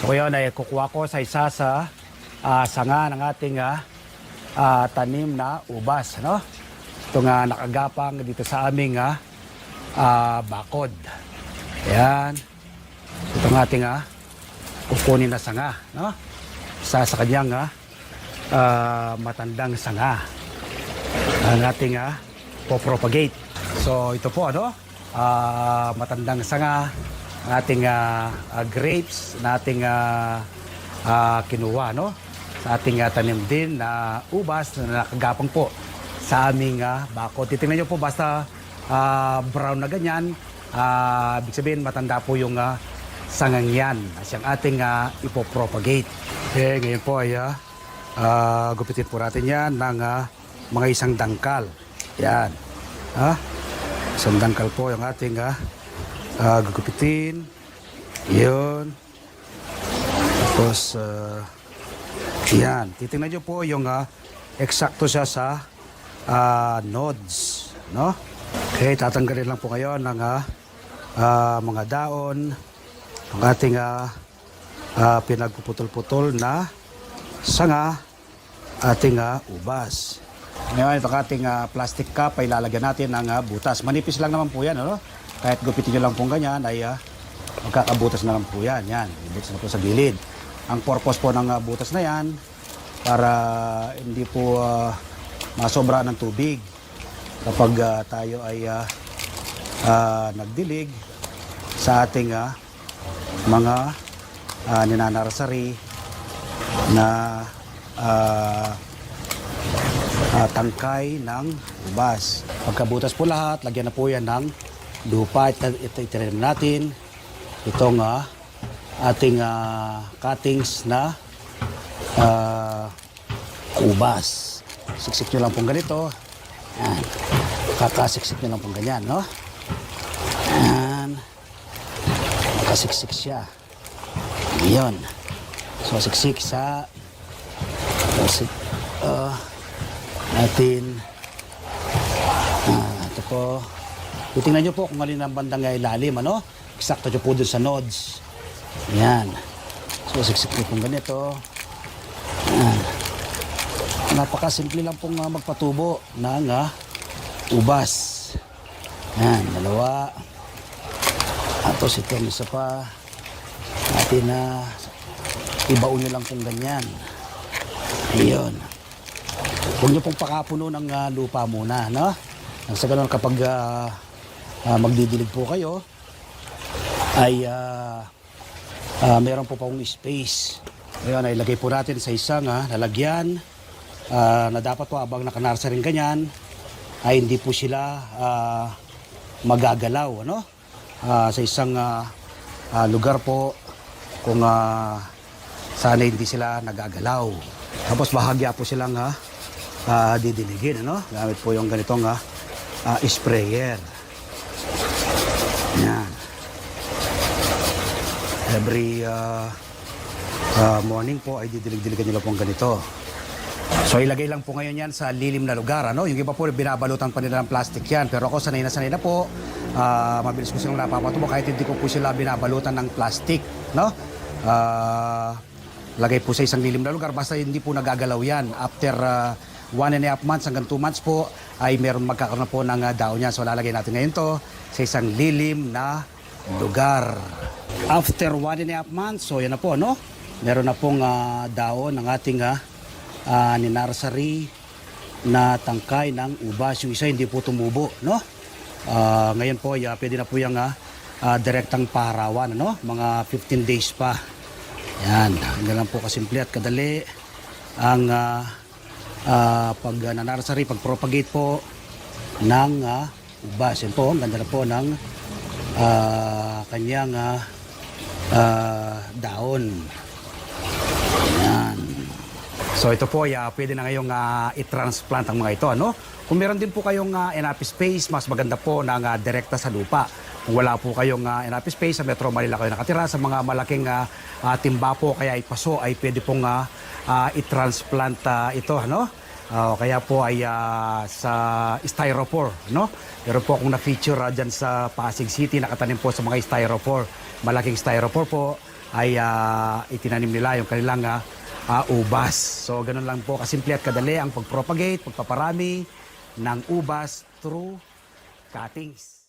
So yun ay kukuha ko sa isa sa ah, sanga ng ating ah, ah, tanim na ubas. Ano? Ito nga nakagapang dito sa aming ah, ah, bakod. Ayan. Ito ang ating ah, kukunin na sanga. No? Isa sa kanyang ah, ah, matandang sanga. Ang ating ah, popropagate. So ito po ano, ah, matandang sanga, ang ating ah, ah, grapes na ating ah, ah, kinuha no? sa ating ah, tanim din na ubas na nakagapang po sa aming ah, bako. Titingnan nyo po basta ah, brown na ganyan, ah, ibig sabihin matanda po yung ah, sangang yan. Siyang ating ah, ipopropagate. Okay, ngayon po ay ah, ah, gupitin po natin yan ng ah, mga isang dangkal. Yan. Ha? Isang dangkal po yung ating ah, ah, gugupitin. Yun. Tapos, ah, yan. Titingnan nyo po yung ah, eksakto siya sa ah, nodes. No? Okay, tatanggalin lang po kayo ng ah, ah, mga daon ng ating ah, ah, pinagpuputol-putol na sanga ating ah, ubas. Ngayon, itong ating ah, plastic cup ay lalagyan natin ng ah, butas. Manipis lang naman po yan, ano? Kahit gupitin nyo lang po ganyan, ay ah, magkakabutas na lang po yan. Yan, ibutas na po sa gilid. Ang purpose po ng ah, butas na yan, para hindi po ah, masobra ng tubig. Kapag ah, tayo ay ah, ah, nagdilig sa ating ah, mga uh, ninanarasari na ah, ah, tangkay ng ubas. Pagkabutas po lahat, lagyan na po yan ng lupa. Ito, ito itiranim natin. Itong ah, ating ah, cuttings na ah, ubas. Siksik nyo lang pong ganito. Yan. Kakasiksik nyo lang pong ganyan, no? Yan. Nakasiksik siya. Yun. So, siksik sa uh, natin. Ah, ito po. Titingnan nyo po kung alin ang bandang ilalim ano? Eksakto nyo po dun sa nodes. Yan so siksik nyo pong ganito. Yan napakasimple lang pong ah, magpatubo ng ah, ubas. Yan dalawa. Tapos ito isa pa. Natin na ibaon nyo lang pong ganyan. Ayun. Huwag niyo pong pakapuno ng ah, lupa muna, no? Sa ganun kapag ah, ah, magdidilig po kayo, ay ah, ah, meron po pong space. Ayun, ay lagay po natin sa isang ah, lalagyan ah, na dapat po habang nakanarsa rin ganyan, ay hindi po sila ah, magagalaw, ano? Ah, sa isang ah, ah, lugar po kung ah, sana hindi sila nagagalaw. Tapos bahagya po silang ha, ah, didiligin. Ano? Gamit po yung ganitong ha, ah, sprayer. Yan. Every ah, ah, morning po ay didilig-diligan nila po ang ganito. So ilagay lang po ngayon yan sa lilim na lugar. Ano? Yung iba po binabalutan pa nila ng plastic yan. Pero ako sanay na sanay na po. Ah, mabilis ko silang napapatubo kahit hindi ko po sila binabalutan ng plastic. No? Ah, lagay po sa isang lilim na lugar. Basta hindi po nagagalaw yan. After ah, one and a half months hanggang two months po ay meron magkakaroon po ng ah, daon yan. So lalagay natin ngayon to sa isang lilim na lugar. After one and a half months, so yan na po, no? Meron na pong ah, daon ng ating ah, ah, ninarsary na tangkay ng ubas. Yung isa hindi po tumubo, no? Ah, ngayon po, ya, pwede na po yung ah, ah, direktang parawan, no? Mga 15 days pa. Yan, lang po kasimple at kadali ang ah, ah, pag uh, nanarasari, pag-propagate po ng ah, ubas. Yan po, ang ganda na po ng ah, kanyang ah, ah, daon. Yan. So ito po, ya, pwede na ngayong ah, i-transplant ang mga ito. Ano? Kung meron din po kayong uh, enough space, mas maganda po na uh, direkta sa lupa. Kung wala po kayong uh, enough space, sa Metro Manila kayo nakatira, sa mga malaking uh, uh, timba po, kaya ipaso, ay pwede pong uh, uh, i-transplant uh, ito. Ano? Uh, kaya po ay uh, sa styrofoam, no? Pero po akong na-feature uh, dyan sa Pasig City, nakatanim po sa mga styrofoam. Malaking styrofoam po ay ah, itinanim nila yung kanilang ah, ah, ubas. So ganun lang po kasimple at kadali ang pagpropagate, pagpaparami ng ubas through cuttings.